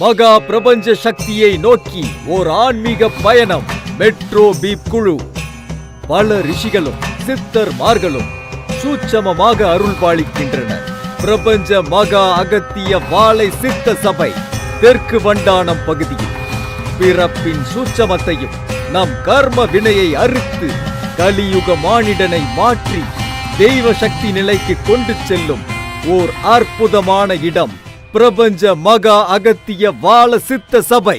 மகா பிரபஞ்ச சக்தியை நோக்கி ஓர் ஆன்மீக பயணம் மெட்ரோ பீப் குழு. பல ரிஷிகளும் சித்தர்மார்களும் சூட்சமமாக அருள் பாலிக்கின்றனர் பிரபஞ்ச மகா அகத்திய வாழை சித்த சபை தெற்கு வண்டானம் பகுதியில். பிறப்பின் சூட்சமத்தையும் நம் கர்ம வினையை அறுத்து கலியுக மானிடனை மாற்றி தெய்வ சக்தி நிலைக்கு கொண்டு செல்லும் ஓர் அற்புதமான இடம் பிரபஞ்ச மகா அகத்திய வாழ சித்த சபை.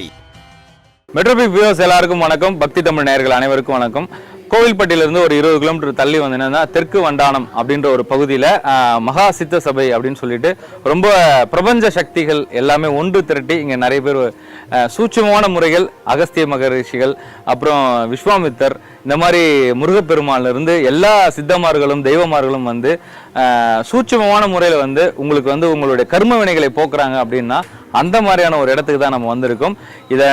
மெட்ரோபிக் வியூஸ் எல்லாருக்கும் வணக்கம். பக்தி தமிழ் நேயர்கள் அனைவருக்கும் வணக்கம். கோவில்பட்டியிலிருந்து ஒரு இருபது கிலோமீட்டர் தள்ளி வந்து தெற்கு வண்டானம் அப்படின்ற ஒரு பகுதியில் மகா சித்த சபை அப்படின்னு சொல்லிட்டு ரொம்ப பிரபஞ்ச சக்திகள் எல்லாமே ஒன்று திரட்டி இங்கே நிறைய பேர் சூட்சமான முறைகள் அகஸ்திய மகரிஷிகள் அப்புறம் விஸ்வாமித்தர் இந்த மாதிரி முருகப்பெருமானிலிருந்து எல்லா சித்தமார்களும் தெய்வமார்களும் வந்து சூட்சமமான முறையில் வந்து உங்களுக்கு வந்து உங்களுடைய கர்ம வினைகளை போக்குறாங்க அப்படின்னா அந்த மாதிரியான ஒரு இடத்துக்கு தான் நம்ம வந்திருக்கோம். இதை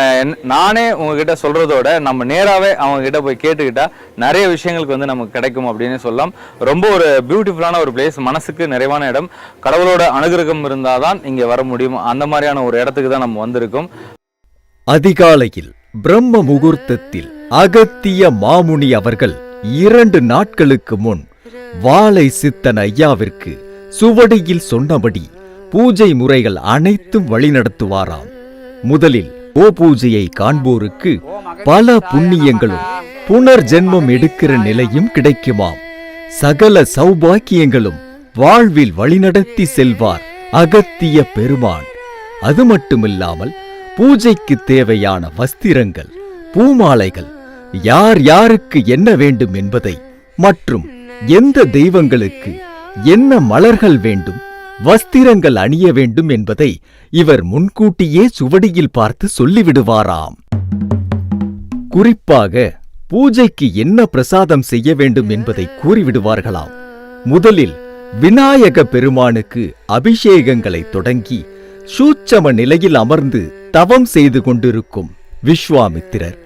நானே உங்ககிட்ட சொல்கிறதோட நம்ம நேராகவே அவங்கக்கிட்ட போய் கேட்டுக்கிட்டால் நிறைய விஷயங்களுக்கு வந்து நமக்கு கிடைக்கும் அப்படின்னு சொல்லலாம். ரொம்ப ஒரு பியூட்டிஃபுல்லான ஒரு பிளேஸ் மனசுக்கு நிறைவான இடம். கடவுளோட அனுகிரகம் இருந்தால் தான் இங்கே வர முடியும். அந்த மாதிரியான ஒரு இடத்துக்கு தான் நம்ம வந்திருக்கோம். அதிகாலையில் பிரம்ம முகூர்த்தத்தில் அகத்திய மாமுனி அவர்கள் இரண்டு நாட்களுக்கு முன் வாழை சித்தன் ஐயாவிற்கு சுவடியில் சொன்னபடி பூஜை முறைகள் அனைத்தும் வழிநடத்துவாராம். முதலில் ஓ பூஜையை காண்போருக்கு பல புண்ணியங்களும் புனர்ஜென்மம் எடுக்கிற நிலையும் கிடைக்குமாம். சகல சௌபாக்கியங்களும் வாழ்வில் வழிநடத்தி செல்வார் அகத்திய பெருமான். அது மட்டுமில்லாமல் பூஜைக்கு தேவையான வஸ்திரங்கள் பூமாலைகள் யார் யாருக்கு என்ன வேண்டும் என்பதை மற்றும் எந்த தெய்வங்களுக்கு என்ன மலர்கள் வேண்டும் வஸ்திரங்கள் அணிய வேண்டும் என்பதை இவர் முன்கூட்டியே சுவடியில் பார்த்து சொல்லிவிடுவாராம். குறிப்பாக பூஜைக்கு என்ன பிரசாதம் செய்ய வேண்டும் என்பதை கூறிவிடுவார்களாம். முதலில் விநாயக பெருமானுக்கு அபிஷேகங்களை தொடங்கி சூட்சம நிலையில் அமர்ந்து தவம் செய்து கொண்டிருக்கும் விஸ்வாமித்திரர்.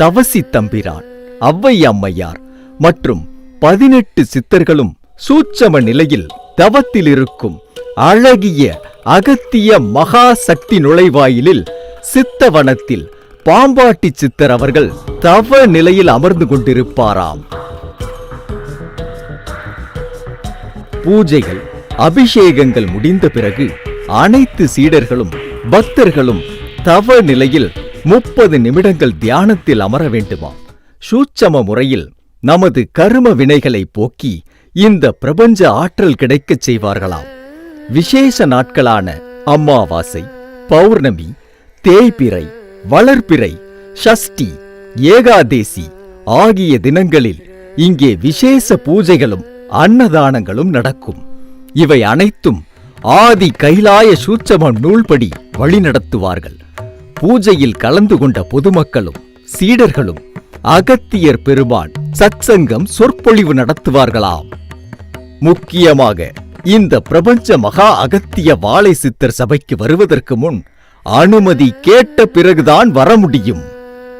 தவசி தம்பிரான் அவ்வை அம்மையார் மற்றும் பதினெட்டு சித்தர்களும் சூட்சம நிலையில் தவத்தில் இருக்கும் அழகிய அகத்திய மகா சக்தி நுழைவாயிலில் சித்தவனத்தில் பாம்பாட்டி சித்தர் அவர்கள் தவ நிலையில் அமர்ந்து கொண்டிருப்பாராம். பூஜைகள் அபிஷேகங்கள் முடிந்த பிறகு அனைத்து சீடர்களும் பக்தர்களும் தவ நிலையில் முப்பது நிமிடங்கள் தியானத்தில் அமர வேண்டுமாம் சூட்சம முறையில் நமது கரும வினைகளை போக்கி இந்த பிரபஞ்ச ஆற்றல் கிடைக்கச் செய்வார்களாம் விசேஷ நாட்களான அம்மாவாசை பௌர்ணமி தேய்பிறை வளர்பிறை ஷஷ்டி ஏகாதேசி ஆகிய தினங்களில் இங்கே விசேஷ பூஜைகளும் அன்னதானங்களும் நடக்கும். இவை அனைத்தும் ஆதி கைலாய சூட்சம நூல்படி வழிநடத்துவார்கள். பூஜையில் கலந்து கொண்ட பொதுமக்களும் சீடர்களும் அகத்தியர் பெருமான் சத்சங்கம் சொற்பொழிவு நடத்துவார்களாம். முக்கியமாக இந்த பிரபஞ்ச மகா அகத்திய வாழை சித்தர் சபைக்கு வருவதற்கு முன் அனுமதி கேட்ட பிறகுதான் வர முடியும்.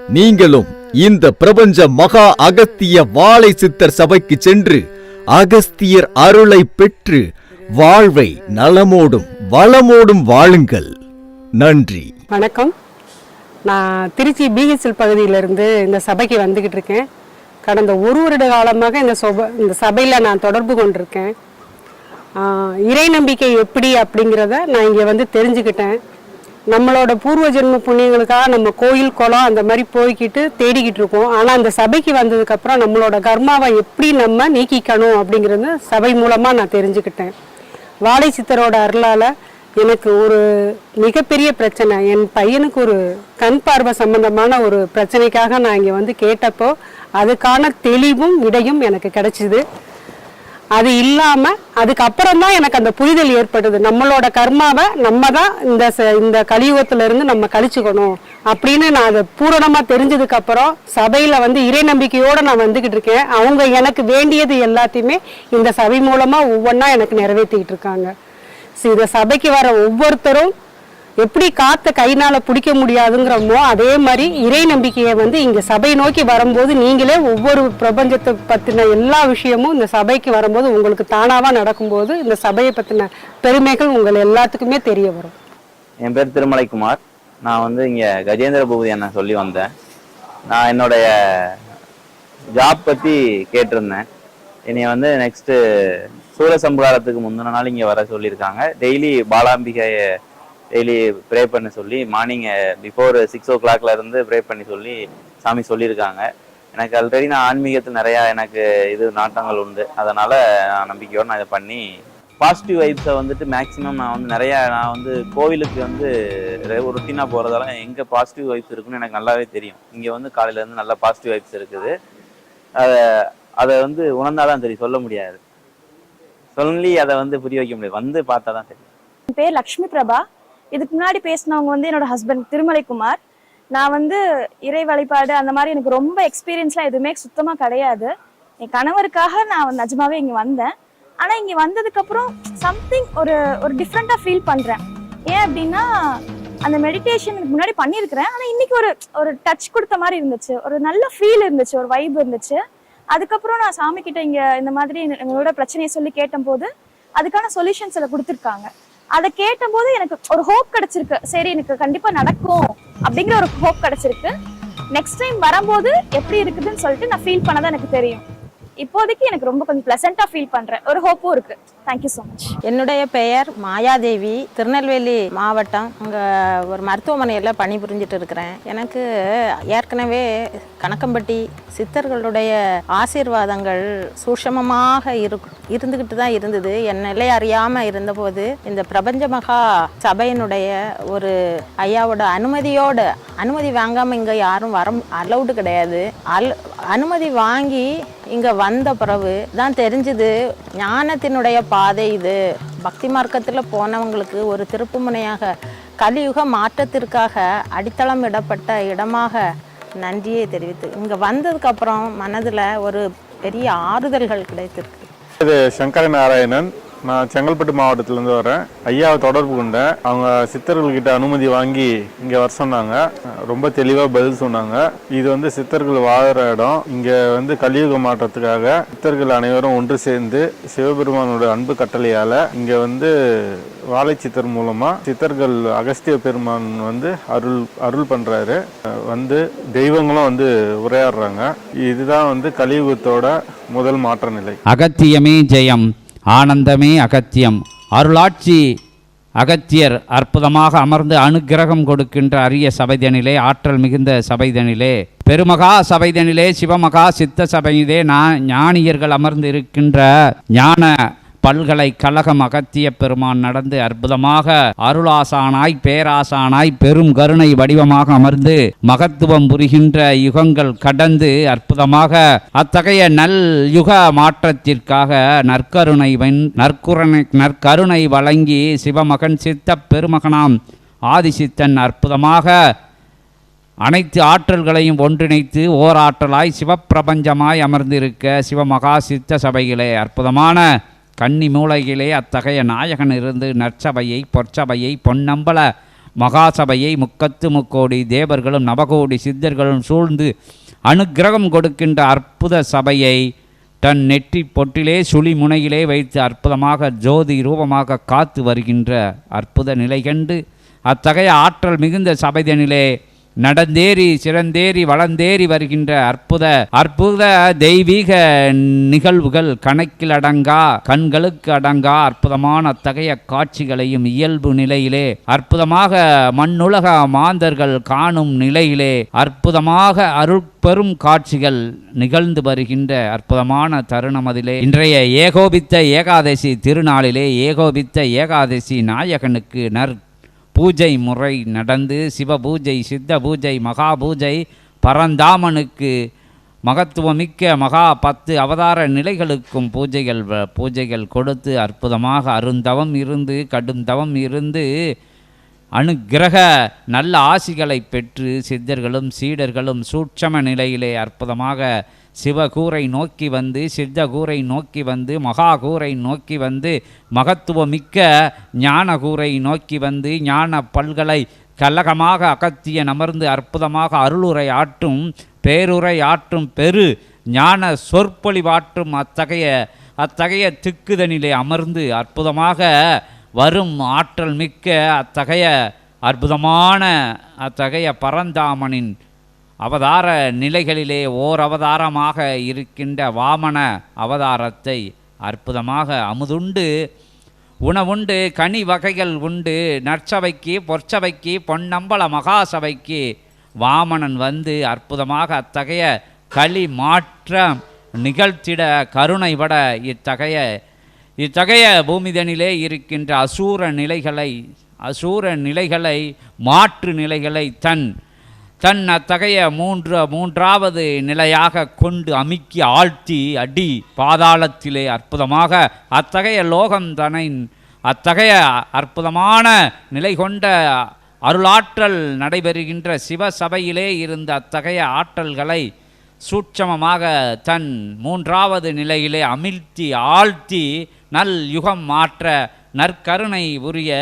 நீங்களும் இந்த பிரபஞ்ச மகா அகத்திய வாழை சித்தர் சபைக்கு சென்று அகஸ்தியர் அருளை பெற்று வாழ்வை நலமோடும் வளமோடும் வாழுங்கள். நன்றி. வணக்கம். நான் திருச்சி பிஹெச்எல் பகுதியிலிருந்து இந்த சபைக்கு வந்துக்கிட்டு இருக்கேன். கடந்த ஒரு வருட காலமாக இந்த சபை இந்த சபையில் நான் தொடர்பு கொண்டிருக்கேன். இறை நம்பிக்கை எப்படி அப்படிங்கிறத நான் இங்கே வந்து தெரிஞ்சுக்கிட்டேன். நம்மளோட பூர்வ ஜென்ம புண்ணியங்களுக்காக நம்ம கோயில் குளம் அந்த மாதிரி போய்கிட்டு தேடிக்கிட்டு இருக்கோம். ஆனால் அந்த சபைக்கு வந்ததுக்கப்புறம் நம்மளோட கர்மாவை எப்படி நம்ம நீக்கிக்கணும் அப்படிங்கிறது சபை மூலமாக நான் தெரிஞ்சுக்கிட்டேன். வாழை சித்தரோட அருளால் எனக்கு ஒரு மிகப்பெரிய பிரச்சனை. என் பையனுக்கு ஒரு கண் பார்வை சம்பந்தமான ஒரு பிரச்சனைக்காக நான் இங்கே வந்து கேட்டப்போ அதுக்கான தெளிவும் விடையும் எனக்கு கிடைச்சிது. அது இல்லாமல் அதுக்கப்புறம் தான் எனக்கு அந்த புரிதல் ஏற்பட்டது. நம்மளோட கர்மாவை நம்ம தான் இந்த ச- இந்த கலியுகத்திலிருந்து நம்ம கழிச்சுக்கணும் அப்படின்னு நான் அதை பூரணமாக தெரிஞ்சதுக்கப்புறம் சபையில் வந்து இறை நம்பிக்கையோடு நான் வந்துக்கிட்டு இருக்கேன். அவங்க எனக்கு வேண்டியது எல்லாத்தையுமே இந்த சபை மூலமாக ஒவ்வொன்றா எனக்கு நிறைவேற்றிக்கிட்டு இருக்காங்க. இந்த சபைக்கு வர ஒவ்வொருத்தரும் எப்படி காற்றை கைனால பிடிக்க முடியாதுங்கிறோமோ அதே மாதிரி இறை நம்பிக்கையை வந்து இங்கே சபை நோக்கி வரும்போது நீங்களே ஒவ்வொரு பிரபஞ்சத்தை பற்றின எல்லா விஷயமும் இந்த சபைக்கு வரும்போது உங்களுக்கு தானாவாக நடக்கும்போது இந்த சபையை பற்றின பெருமைகள் உங்கள் எல்லாத்துக்குமே தெரிய வரும். என் பேர் திருமலைக்குமார். நான் வந்து இங்கே கஜேந்திர பூபதி அண்ணன் சொல்லி வந்தேன். நான் என்னுடைய ஜாப் பற்றி கேட்டிருந்தேன். என்னைய வந்து நெக்ஸ்ட்டு சூரசம்ஹாரத்துக்கு முந்தின நாள் இங்கே வர சொல்லியிருக்காங்க. டெய்லி பாலாம்பிகையை டெய்லி ப்ரே பண்ண சொல்லி மார்னிங் பிஃபோர் சிக்ஸ் ஓ கிளாக்ல இருந்து ப்ரே பண்ணி சொல்லி சாமி சொல்லியிருக்காங்க. எனக்கு ஆல்ரெடி நான் ஆன்மீகத்தில் நிறையா எனக்கு இது நாட்டங்கள் உண்டு. அதனால் நான் நம்பிக்கையோடு நான் இதை பண்ணி பாசிட்டிவ் வைப்ஸை வந்துட்டு மேக்ஸிமம் நான் வந்து நிறையா நான் வந்து கோவிலுக்கு வந்து ஒரு ருட்டீனாக போகிறதால எங்கே பாசிட்டிவ் வைப்ஸ் இருக்குன்னு எனக்கு நல்லாவே தெரியும். இங்கே வந்து காலையிலேருந்து நல்ல பாசிட்டிவ் வைப்ஸ் இருக்குது. அதை அதை வந்து உணர்ந்தாதான் தெரியும் சொல்ல முடியாது. சொல்லி அதை வந்து புரிய வைக்க முடியாது. வந்து பார்த்தா தான் தெரியும் என் பேர் லக்ஷ்மி பிரபா. இதுக்கு முன்னாடி பேசினவங்க வந்து என்னோட ஹஸ்பண்ட் திருமலைக்குமார். நான் வந்து இறை வழிபாடு அந்த மாதிரி எனக்கு ரொம்ப எக்ஸ்பீரியன்ஸ்லாம் எதுவுமே சுத்தமாக கிடையாது. என் கணவருக்காக நான் நிஜமாவே இங்கே வந்தேன். ஆனால் இங்கே வந்ததுக்கப்புறம் சம்திங் ஒரு ஒரு டிஃப்ரெண்ட்டாக ஃபீல் பண்ணுறேன் ஏன் அப்படின்னா அந்த மெடிடேஷன் முன்னாடி பண்ணியிருக்கிறேன். ஆனால் இன்னைக்கு ஒரு ஒரு டச் கொடுத்த மாதிரி இருந்துச்சு. ஒரு நல்ல ஃபீல் இருந்துச்சு. ஒரு வைப் இருந்துச்சு. அதுக்கப்புறம் நான் சாமி கிட்ட இங்க இந்த மாதிரி எங்களோட பிரச்சனையை சொல்லி கேட்டபோது அதுக்கான சொல்யூஷன்ஸ் அதில் கொடுத்துருக்காங்க. அதை கேட்டபோது எனக்கு ஒரு ஹோப் கிடைச்சிருக்கு. சரி எனக்கு கண்டிப்பா நடக்கும் அப்படிங்கிற ஒரு ஹோப் கிடைச்சிருக்கு. நெக்ஸ்ட் டைம் வரும்போது எப்படி இருக்குதுன்னு சொல்லிட்டு நான் ஃபீல் பண்ணதான் எனக்கு தெரியும். இப்போதைக்கு எனக்கு ரொம்ப கொஞ்சம் ப்ளசண்ட்டாக ஃபீல் பண்ணுறேன் ஒரு ஹோப்பும் இருக்கு. தேங்க்யூ ஸோ மச் என்னுடைய பெயர் மாயாதேவி. திருநெல்வேலி மாவட்டம். அங்கே ஒரு மருத்துவமனையில் பணிபுரிஞ்சிட்டு இருக்கிறேன். எனக்கு ஏற்கனவே கணக்கம்பட்டி சித்தர்களுடைய ஆசீர்வாதங்கள் சூஷமமாக இரு இருந்துக்கிட்டு தான் இருந்தது. என் நிலை அறியாமல் இருந்தபோது இந்த பிரபஞ்ச மகா சபையினுடைய ஒரு ஐயாவோட அனுமதியோடு அனுமதி வாங்காமல் இங்கே யாரும் வர அலௌடு கிடையாது. அல் அனுமதி வாங்கி இங்கே வந்த பிறகு தான் தெரிஞ்சுது ஞானத்தினுடைய பாதை இது. பக்தி மார்க்கத்தில் போனவங்களுக்கு ஒரு திருப்புமுனையாக கலியுக மாற்றத்திற்காக அடித்தளம் இடப்பட்ட இடமாக நன்றியை தெரிவித்து இங்கே வந்ததுக்கப்புறம் மனதில் ஒரு பெரிய ஆறுதல்கள் கிடைத்திருக்கு. இது சங்கர நாராயணன் நான் செங்கல்பட்டு மாவட்டத்திலேருந்து வரேன். ஐயாவை தொடர்பு கொண்டேன். அவங்க சித்தர்கள்கிட்ட அனுமதி வாங்கி இங்கே வர சொன்னாங்க. ரொம்ப தெளிவாக பதில் சொன்னாங்க. இது வந்து சித்தர்கள் வாழற இடம். இங்கே வந்து கலியுக மாற்றத்துக்காக சித்தர்கள் அனைவரும் ஒன்று சேர்ந்து சிவபெருமானோட அன்பு கட்டளையால் இங்கே வந்து வாழை சித்தர் மூலமாக சித்தர்கள் அகஸ்திய பெருமான் வந்து அருள் அருள் பண்ணுறாரு வந்து தெய்வங்களும் வந்து உரையாடுறாங்க. இதுதான் வந்து கலியுகத்தோட முதல் மாற்ற நிலை. அகத்தியமே ஜெயம். ஆனந்தமே அகத்தியம். அருளாட்சி அகத்தியர் அற்புதமாக அமர்ந்து அனுக்கிரகம் கொடுக்கின்ற அரிய சபைதனிலே ஆற்றல் மிகுந்த சபைதனிலே பெருமகா சபைதனிலே சிவமகா சித்த சபையிலே நான் ஞானியர்கள் அமர்ந்து இருக்கின்ற ஞான பல்கலைக்கழகம் அகத்திய பெருமான் நடந்து அற்புதமாக அருளாசானாய் பேராசானாய் பெரும் கருணை வடிவமாக அமர்ந்து மகத்துவம் புரிகின்ற யுகங்கள் கடந்து அற்புதமாக அத்தகைய நல் யுக மாற்றத்திற்காக நற்கருணை வென் நற்குரணை நற்கருணை வழங்கி சிவமகன் சித்த பெருமகனாம் ஆதிசித்தன் அற்புதமாக அனைத்து ஆற்றல்களையும் ஒன்றிணைத்து ஓராற்றலாய் சிவப்பிரபஞ்சமாய் அமர்ந்திருக்க சிவமகா சித்த சபையிலே அற்புதமான கன்னி மூலையிலே அத்தகைய நாயகன் இருந்து நற்சபையை பொற்சபையை பொன்னம்பல மகாசபையை முக்கத்து முக்கோடி தேவர்களும் நவகோடி சித்தர்களும் சூழ்ந்து அனுக்கிரகம் கொடுக்கின்ற அற்புத சபையை தன் நெற்றி பொட்டிலே சுழி முனையிலே வைத்து அற்புதமாக ஜோதி ரூபமாக காத்து வருகின்ற அற்புத நிலை கண்டு அத்தகைய ஆற்றல் மிகுந்த சபைதனிலே நடந்தேறி சிறந்தேறி வளர்ந்தேறி வருகின்ற அற்புத அற்புத தெய்வீக நிகழ்வுகள் கணக்கில் அடங்கா கண்களுக்கு அடங்கா அற்புதமான அத்தகைய காட்சிகளையும் இயல்பு நிலையிலே அற்புதமாக மண்ணுலக மாந்தர்கள் காணும் நிலையிலே அற்புதமாக அருட்பெரும் காட்சிகள் நிகழ்ந்து வருகின்ற அற்புதமான தருணம் அதிலே இன்றைய ஏகோபித்த ஏகாதசி திருநாளிலே ஏகோபித்த ஏகாதசி நாயகனுக்கு நற் பூஜை முறை நடந்து சிவ பூஜை சித்த பூஜை மகா பூஜை பரந்தாமனுக்கு மகத்துவமிக்க மகா பத்து அவதார நிலைகளுக்கும் பூஜைகள் வ- பூஜைகள் கொடுத்து அற்புதமாக அருந்தவம் இருந்து கடும் தவம் இருந்து அனுக்கிரக நல்ல ஆசிகளை பெற்று சித்தர்களும் சீடர்களும் சூட்சம நிலையிலே அற்புதமாக சிவகூரை நோக்கி வந்து சித்தகூரை நோக்கி வந்து மகாகூரை நோக்கி வந்து மகத்துவமிக்க ஞானகூரை நோக்கி வந்து ஞான பல்கலை கலகமாக அகத்தியன் அமர்ந்து அற்புதமாக அருளுரை ஆட்டும் பேருரை ஆற்றும் பெரு ஞான சொற்பொழிவாற்றும் அத்தகைய அத்தகைய திக்குதனிலே அமர்ந்து அற்புதமாக வரும் ஆற்றல் மிக்க அத்தகைய அற்புதமான அத்தகைய பரந்தாமனின் அவதார நிலைகளிலே ஓர் அவதாரமாக இருக்கின்ற வாமன அவதாரத்தை அற்புதமாக அமுதுண்டு உணவுண்டு கனி வகைகள் உண்டு நற்சபைக்கு பொற்சபைக்கு பொன்னம்பல மகாசபைக்கு வாமனன் வந்து அற்புதமாக அத்தகைய களி மாற்றம் நிகழ்த்திட கருணை பட இத்தகைய இத்தகைய பூமிதனிலே இருக்கின்ற அசூர நிலைகளை அசூர நிலைகளை மாற்று நிலைகளை தன் தன் அத்தகைய மூன்று மூன்றாவது நிலையாக கொண்டு அமுக்கி ஆழ்த்தி அடி பாதாளத்திலே அற்புதமாக அத்தகைய லோகம் தனை அத்தகைய அற்புதமான நிலை கொண்ட அருளாற்றல் நடைபெறுகின்ற சிவசபையிலே இருந்த அத்தகைய ஆற்றல்களை சூட்சமமாக தன் மூன்றாவது நிலையிலே அமிழ்த்தி ஆழ்த்தி நல் யுகம் மாற்ற நற்கருணை உரிய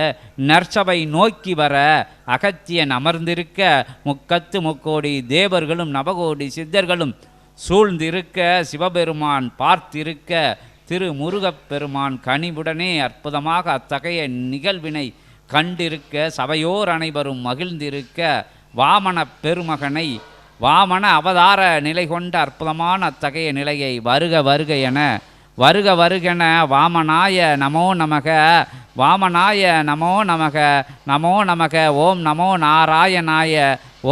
நற்சபை நோக்கி வர அகத்தியன் அமர்ந்திருக்க முக்கத்து முக்கோடி தேவர்களும் நவகோடி சித்தர்களும் சூழ்ந்திருக்க சிவபெருமான் பார்த்திருக்க திரு முருகப்பெருமான் கனிவுடனே அற்புதமாக அத்தகைய நிகழ்வினை கண்டிருக்க சபையோர் அனைவரும் மகிழ்ந்திருக்க வாமன பெருமகனை வாமன அவதார நிலை கொண்ட அற்புதமான அத்தகைய நிலையை வருக வருக என வருக வருகன வாமனாய நமோ நமக வாமனாய நமோ நமக நமோ நமக ஓம் நமோ நாராயணாய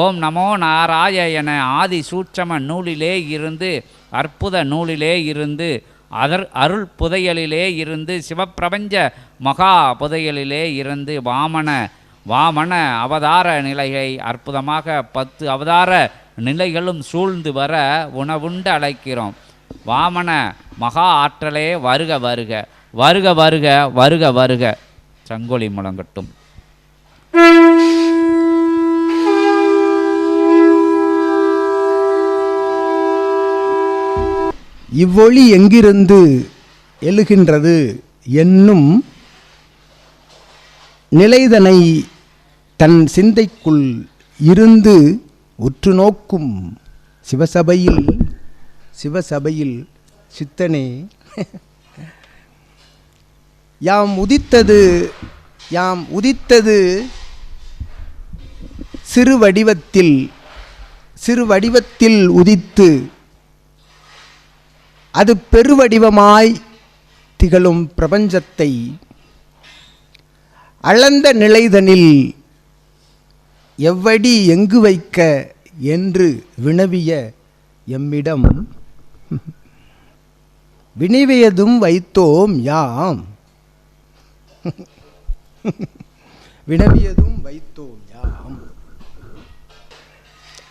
ஓம் நமோ நாராய என ஆதி சூட்சம நூலிலே இருந்து அற்புத நூலிலே இருந்து அதர் அருள் புதையலிலே இருந்து சிவப்பிரபஞ்ச மகா புதையலிலே இருந்து வாமன வாமன அவதார நிலையை அற்புதமாக பத்து அவதார நிலைகளும் சூழ்ந்து வர உணவுண்டு அழைக்கிறோம். வாமன மகா ஆற்றலே வருக வருக வருக வருக வருக வருக. சங்கொலி முழங்கட்டும் இவ்வொளி எங்கிருந்து எழுகின்றது என்னும் நிலைதனை தன் சிந்தைக்குள் இருந்து உற்று நோக்கும் சிவசபையில் சிவசபையில் சித்தனே. யாம் உதித்தது யாம் உதித்தது சிறு வடிவத்தில் சிறு வடிவத்தில் உதித்து அது பெருவடிவமாய் திகழும் பிரபஞ்சத்தை அளந்த நிலைதனில் எவ்வடி எங்கு வைக்க என்று வினவிய எம்மிடம் வினிவியதும் வைத்தோம் யாம். வினவியதும் வைத்தோம் யாம்.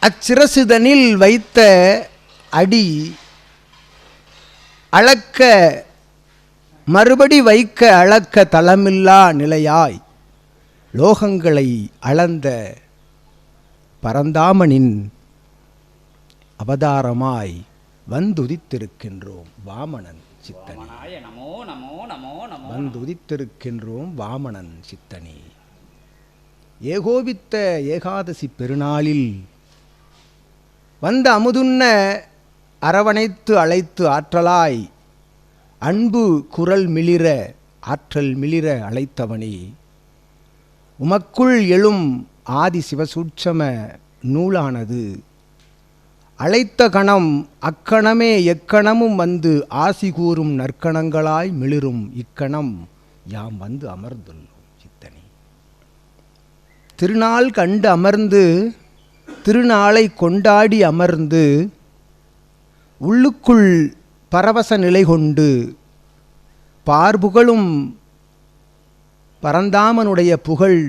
அச்சிரசுதனில் வைத்த அடி அளக்க மறுபடி வைக்க அளக்க தளமில்லா நிலையாய் லோகங்களை அளந்த பரந்தாமனின் அவதாரமாய் வந்துதித்திருக்கின்றோம் வாமனன் சித்தனே. நமோ நமோ நமோ நமோ. வந்துதித்திருக்கின்றோம் வாமனன் சித்தனே. ஏகோபித்த ஏகாதசி பெருநாளில் வந்த அமுதுண்ண அரவணைத்து அழைத்து ஆற்றலாய் அன்பு குரல் மிளிர ஆற்றல் மிளிர அழைத்தவனே. உமக்குள் எழும் ஆதி சிவசூட்சம நூலானது அழைத்த கணம் அக்கணமே எக்கணமும் வந்து ஆசி கூறும் நற்கணங்களாய் மிளிரும் இக்கணம் யாம் வந்து அமர்ந்துள்ளோம் சித்தனே. திருநாள் கண்டு அமர்ந்து திருநாளை கொண்டாடி அமர்ந்து உள்ளுக்குள் பரவச நிலை கொண்டு பார்புகழும் பரந்தாமனுடைய புகழ்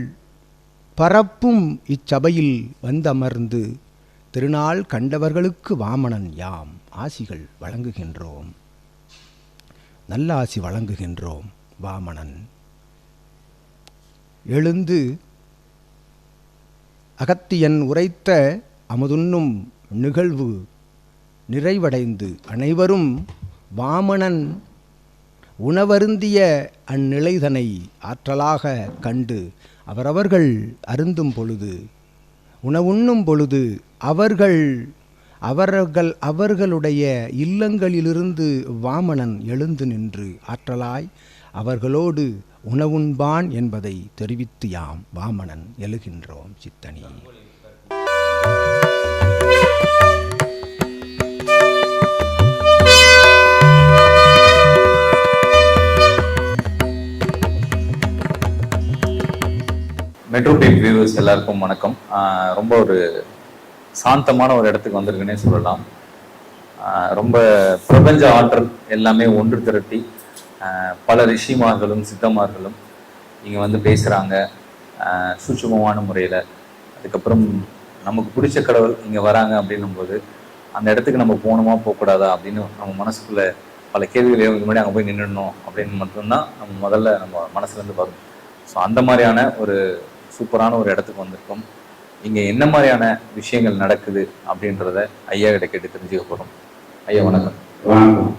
பரப்பும் இச்சபையில் வந்தமர்ந்து திருநாள் கண்டவர்களுக்கு வாமணன் யாம்? ஆசிகள் வழங்குகின்றோம். நல்ல ஆசி வழங்குகின்றோம் வாமணன் எழுந்து அகத்தியன் உரைத்த அமுதுண்ணும் நிகழ்வு நிறைவடைந்து அனைவரும் வாமணன் உணவருந்திய அந்நிலைதனை ஆற்றலாக கண்டு அவரவர்கள் அருந்தும் பொழுது உணவுண்ணும் பொழுது அவர்கள் அவர்கள் அவர்களுடைய இல்லங்களிலிருந்து வாமனன் எழுந்து நின்று ஆற்றலாய் அவர்களோடு உணவுண்பான் என்பதை தெரிவித்து யாம் வாமனன் எழுகின்றோம் சித்தனி. எல்லாருக்கும் வணக்கம். ரொம்ப ஒரு சாந்தமான ஒரு இடத்துக்கு வந்திருக்குன்னே சொல்லலாம். ரொம்ப பிரபஞ்ச ஆற்றல் எல்லாமே ஒன்று திரட்டி பல ரிஷிமார்களும் சித்தமார்களும் இங்கே வந்து பேசுகிறாங்க சூட்சமமான முறையில். அதுக்கப்புறம் நமக்கு பிடிச்ச கடவுள் இங்கே வராங்க அப்படின்னும் போது அந்த இடத்துக்கு நம்ம போகணுமா போகக்கூடாதா அப்படின்னு நம்ம மனசுக்குள்ளே பல கேள்விகள் எழுதுக்கு முன்னாடி அங்கே போய் நின்றுடணும் அப்படின்னு மட்டும்தான் நம்ம முதல்ல நம்ம மனசுலேருந்து வரும். ஸோ அந்த மாதிரியான ஒரு சூப்பரான ஒரு இடத்துக்கு வந்திருக்கோம். இங்கே என்ன மாதிரியான விஷயங்கள் நடக்குது அப்படின்றத ஐயா கிட்ட கேட்டு தெரிஞ்சுக்க போகிறோம் ஐயா வணக்கம். வணக்கம்.